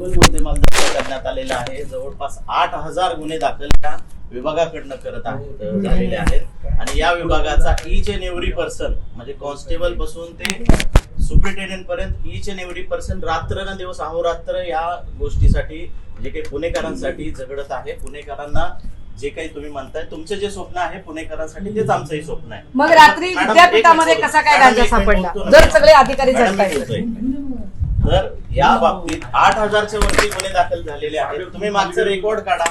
मुद्देमाल दाखल करण्यात आलेला आहे. जवळपास आठ हजार गुन्हे दाखल या विभागाकडनं करत आहेत अ, झालेले आहेत. आणि या विभागाचा ईच अँड एव्हरी पर्सन म्हणजे कॉन्स्टेबलपासून ते सुप्रिटेंडेंट पर्यंत ईच अँड एव्हरी पर्सन रात्र न दिवस अहोरात्र या गोष्टीसाठी जे काही पुणेकरांसाठी झगडत आहे पुणेकरांना जे काही तुम्ही म्हणताय तुमचं जे स्वप्न आहे पुणेकरांसाठी तेच आमचंही स्वप्न आहे. मग रात्री विद्यापीठामध्ये कसा काय गांजा सापडला जर. सगळे अधिकारी. तर या बाबतीत आठ हजारच्या वरती गुन्हे दाखल झालेले आहेत. तुम्ही मागचं रेकॉर्ड काढा.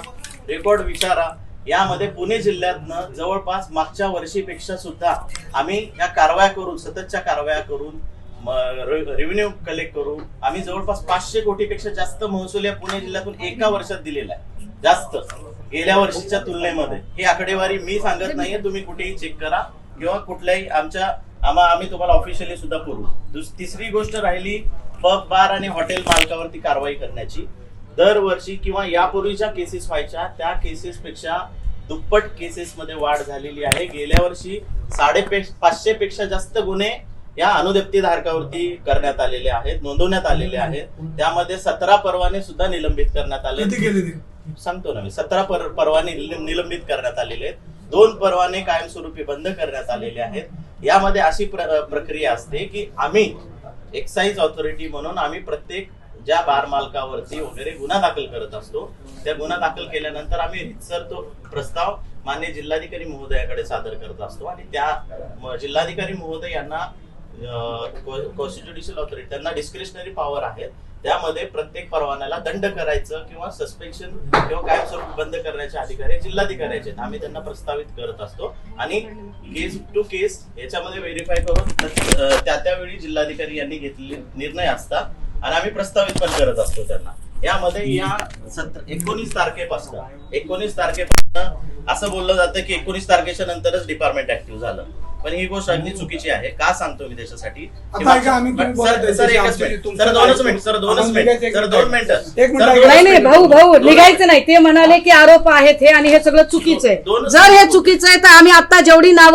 रेकॉर्ड विचारा. यामध्ये पुणे जिल्ह्यातनं जवळपास मागच्या वर्षीपेक्षा सुद्धा आम्ही या कारवाया करून सततच्या कारवाया करून रेव्हेन्यू कलेक्ट करून आम्ही जवळपास पाचशे कोटीपेक्षा जास्त महसूल या पुणे जिल्ह्यातून एका वर्षात दिलेला आहे. जास्त. गेल्या वर्षीच्या तुलनेमध्ये. ही आकडेवारी मी सांगत नाहीये. तुम्ही कुठेही चेक करा किंवा कुठल्याही आमच्या आम्हा आम्ही तुम्हाला ऑफिशियली सुद्धा पुरवू दुस- तिसरी गोष्ट राहिली पब बार आणि हॉटेल मालकावरती कारवाई करण्याची. दरवर्षी किंवा यापूर्वीच्या केसेस व्हायच्या त्या केसेस पेक्षा दुप्पट केसेस मध्ये वाढ झालेली आहे. गेल्या वर्षी साडे पाचशे पेक्षा जास्त गुन्हे या अनुदप्ती धारकावरती करण्यात आलेले आहेत नोंदवण्यात आलेले आहेत. त्यामध्ये सतरा परवाने सुद्धा निलंबित करण्यात आले सांगतो ना मी. सतरा पर परवाने निल- निलंबित करण्यात आलेले आहेत. दोन परवाने कायमस्वरूपी बंद करण्यात आलेले आहेत. यामध्ये अशी प्र- प्रक्रिया असते की आम्ही एक्साईज ऑथॉरिटी म्हणून आम्ही प्रत्येक ज्या बार मालकावरती वगैरे गुन्हा दाखल करत असतो त्या गुन्हा दाखल केल्यानंतर आम्ही रितसर तो प्रस्ताव मान्य जिल्हाधिकारी महोदयाकडे सादर करत असतो आणि त्या जिल्हाधिकारी महोदय यांना कॉन्स्टिट्युशनल ऑथॉरिटी त्यांना डिस्क्रिशनरी पॉवर आहेत. त्यामध्ये प्रत्येक परवान्याला दंड करायचं किंवा सस्पेन्शन किंवा कायमस्वरूपी बंद करण्याचे अधिकार हे जिल्हाधिकाऱ्याचे आम्ही त्यांना प्रस्तावित करत असतो. आणि केस टू केस याच्यामध्ये व्हेरीफाय करून त्या त्यावेळी जिल्हाधिकारी यांनी घेतलेले निर्णय असतात. आणि आम्ही प्रस्तावित पण करत असतो त्यांना. यामध्ये या सत्र एकोणीस तारखेपासून एकोणीस तारखेपासून असं बोललं जातं की एकोणीस तारखेच्या नंतरच डिपार्टमेंट ऍक्टिव्ह झालं. पण ही गोष्ट अगदी चुकीची आहे. का सांगतो मी त्याच्यासाठी? सर- दोनच. मिनिट. सर दोनच मिनिट. सर. दोन मिनिटं. नाही नाही. भाऊ भाऊ निघायचं नाही. ते म्हणाले की आरोप आहेत हे आणि हे सगळं चुकीचं आहे. जर हे. चुकीचं आहे तर आम्ही आता जेवढी नावं